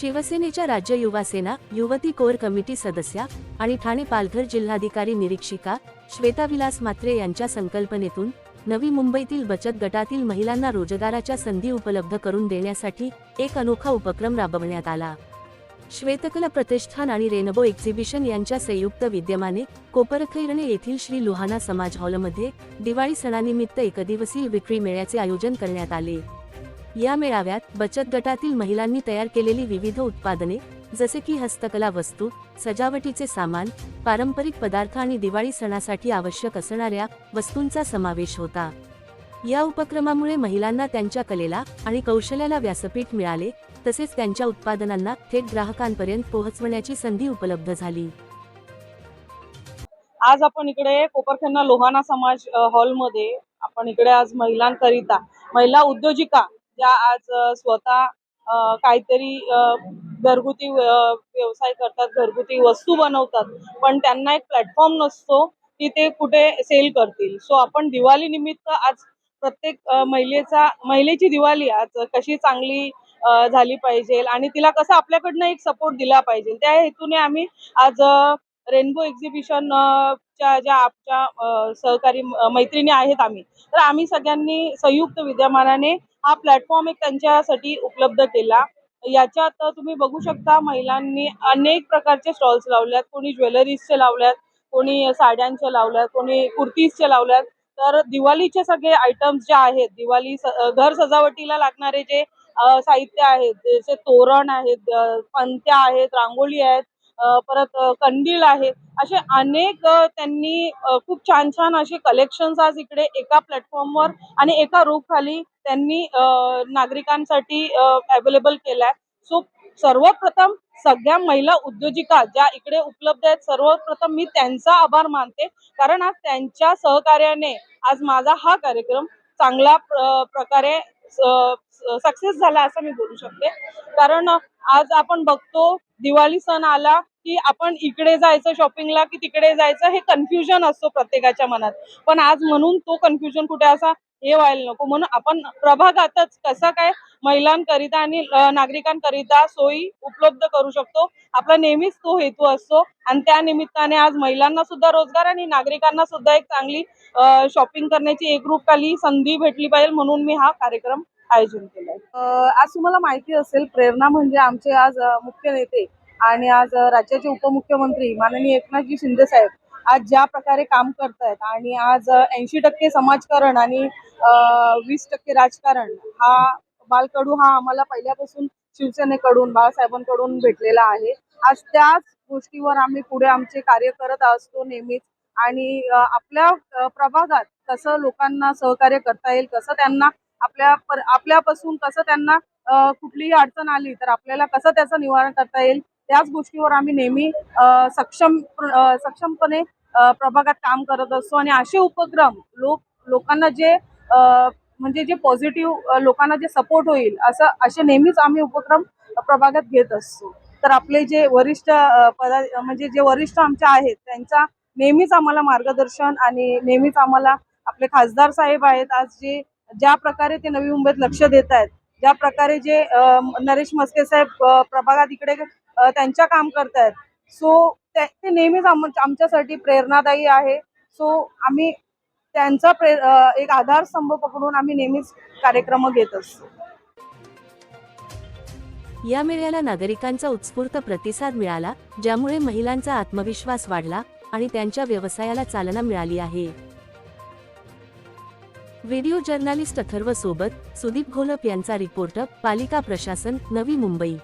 शिवसेनेच्या राज्य युवासेना युवती कोर कमिटी सदस्या आणि ठाणे पालघर जिल्हाधिकारी निरीक्षिका श्वेता विलास मात्रे यांच्या संकल्पनेतून नवी मुंबईतील बचत गटातील महिलांना रोजगाराच्या संधी उपलब्ध करून देण्यासाठी एक अनोखा उपक्रम राबवण्यात आला. श्वेतकला प्रतिष्ठान आणि रेनबो एक्झिबिशन यांच्या संयुक्त विद्यमाने कोपरखैरणे येथील श्री लुहाना समाज हॉलमध्ये दिवाळी सणानिमित्त एकदिवसीय विक्री मेळ्याचे आयोजन करण्यात आले. या मेळाव्यात बचत गटातील महिलांनी तयार केलेली विविध उत्पादने जसे की हस्तकला वस्तू सजावटीचे सामान पारंपरिक पदार्थ आणि दिवाळी सणासाठी आवश्यक असणाऱ्या वस्तूंचा समावेश होता. या उपक्रमामुळे महिलांना त्यांच्या कलेला आणि कौशल्याला व्यासपीठ मिळाले तसेच त्यांच्या उत्पादनांना थेट ग्राहकांपर्यंत पोहोचवण्याची संधी उपलब्ध झाली. आज आपण इकडे कोपरखन्ना लोहाना समाज हॉलमध्ये आपण इकडे आज महिलांकरिता महिला उद्योजिका ज्या आज स्वतः काहीतरी घरगुती व्यवसाय करतात घरगुती वस्तू बनवतात पण त्यांना एक प्लॅटफॉर्म नसतो की ते कुठे सेल करतील. सो आपण दिवाळी निमित्त आज प्रत्येक महिलेचा महिलेची दिवाळी आज कशी चांगली झाली पाहिजे आणि तिला कसं आपल्याकडनं एक सपोर्ट दिला पाहिजे त्या हेतूने आम्ही आज रेनबो एक्झिबिशन च्या ज्या आमच्या सहकारी मैत्रिणी आहेत आम्ही तर आम्ही सगळ्यांनी संयुक्त विद्यमानाने हा प्लॅटफॉर्म एक त्यांच्यासाठी उपलब्ध केला. याच्यात तुम्ही बघू शकता महिलांनी अनेक प्रकारचे स्टॉल्स लावल्यात कोणी ज्वेलरीजचे लावल्यात कोणी साड्यांचे लावल्यात कोणी कुर्तीजचे लावल्यात. तर दिवाळीचे सगळे आयटम्स जे आहेत दिवाळी घर सजावटीला लागणारे जे साहित्य आहेत जसे तोरण आहेत पंत्या आहेत रांगोळी आहेत परत कंदील आहेत असे अनेक त्यांनी खूप छान छान असे कलेक्शन्स आज इकडे एका प्लॅटफॉर्मवर आणि एका रूफ खाली त्यांनी नागरिकांसाठी अवेलेबल केलाय. सो सर्वप्रथम सगळ्या महिला उद्योजिका ज्या इकडे उपलब्ध आहेत सर्वप्रथम मी त्यांचा आभार मानते. कारण आज त्यांच्या सहकार्याने आज माझा हा कार्यक्रम चांगल्या प्र- प्रकारे सक्सेस झाला असं मी बोलू शकते. कारण आज आपण बघतो दिवाळी सण आला की आपण इकडे जायचं शॉपिंगला की तिकडे जायचं हे कन्फ्युजन असतो प्रत्येकाच्या मनात. पण आज म्हणून तो कन्फ्युजन कुठे असा हे व्हायला नको. म्हणून आपण प्रभागातच कसं काय महिलांकरिता आणि नागरिकांकरिता सोयी उपलब्ध करू शकतो? आपला नेहमीच तो हेतू असतो. आणि त्या निमित्ताने आज महिलांना सुद्धा रोजगार आणि नागरिकांना सुद्धा एक चांगली शॉपिंग करण्याची एकरूपकाली संधी भेटली पाहिजे. म्हणून मी हा कार्यक्रम आयोजन केलाय. आज तुम्हाला माहिती असेल प्रेरणा म्हणजे आमचे आज मुख्य नेते आणि आज राज्याचे उपमुख्यमंत्री माननीय एकनाथजी शिंदे साहेब आज ज्या प्रकारे काम करतायत आणि आज ऐंशी टक्के समाजकारण आणि वीस टक्के राजकारण हा बालकडू हा आम्हाला पहिल्यापासून शिवसेनेकडून बाळासाहेबांकडून भेटलेला आहे. आज त्याच गोष्टीवर आम्ही पुढे आमचे कार्य करत असतो नेहमीच आणि आपल्या प्रभागात कसं लोकांना सहकार्य करता येईल कसं त्यांना आपल्या आपल्यापासून कसं त्यांना कुठलीही अडचण आली तर आपल्याला कसं त्याचं निवारण करता येईल त्याच गोष्टीवर आम्ही नेहमी सक्षम सक्षमपणे प्रभागात काम करत असतो. आणि असे उपक्रम लोक लोकांना जे म्हणजे जे पॉझिटिव्ह लोकांना जे सपोर्ट होईल असं असे नेहमीच आम्ही उपक्रम प्रभागात घेत असतो. तर आपले जे वरिष्ठ पदा म्हणजे जे वरिष्ठ आमच्या आहेत त्यांचा नेहमीच आम्हाला मार्गदर्शन आणि नेहमीच आम्हाला आपले खासदार साहेब आहेत आज जे ज्या प्रकारे ते नवी मुंबईत लक्ष देत आहेत ज्या प्रकारे जे नरेश मस्के साहेब प्रभागात इकडे त्यांच्या काम करतायत सो ते नेहमीच आम आमच्यासाठी प्रेरणादायी आहे. सो आम्ही त्यांचा प्रे एक आधारस्तंभ पकडून आम्ही नेहमीच कार्यक्रम घेत असतो. या मेळ्याला नागरिकांचा उत्स्फूर्त प्रतिसाद मिळाला ज्यामुळे महिलांचा आत्मविश्वास वाढला आणि त्यांच्या व्यवसायाला चालना मिळाली आहे. व्हिडिओ जर्नालिस्ट अथर्व सोबत सुदीप घोलप यांचा रिपोर्ट पालिका प्रशासन नवी मुंबई.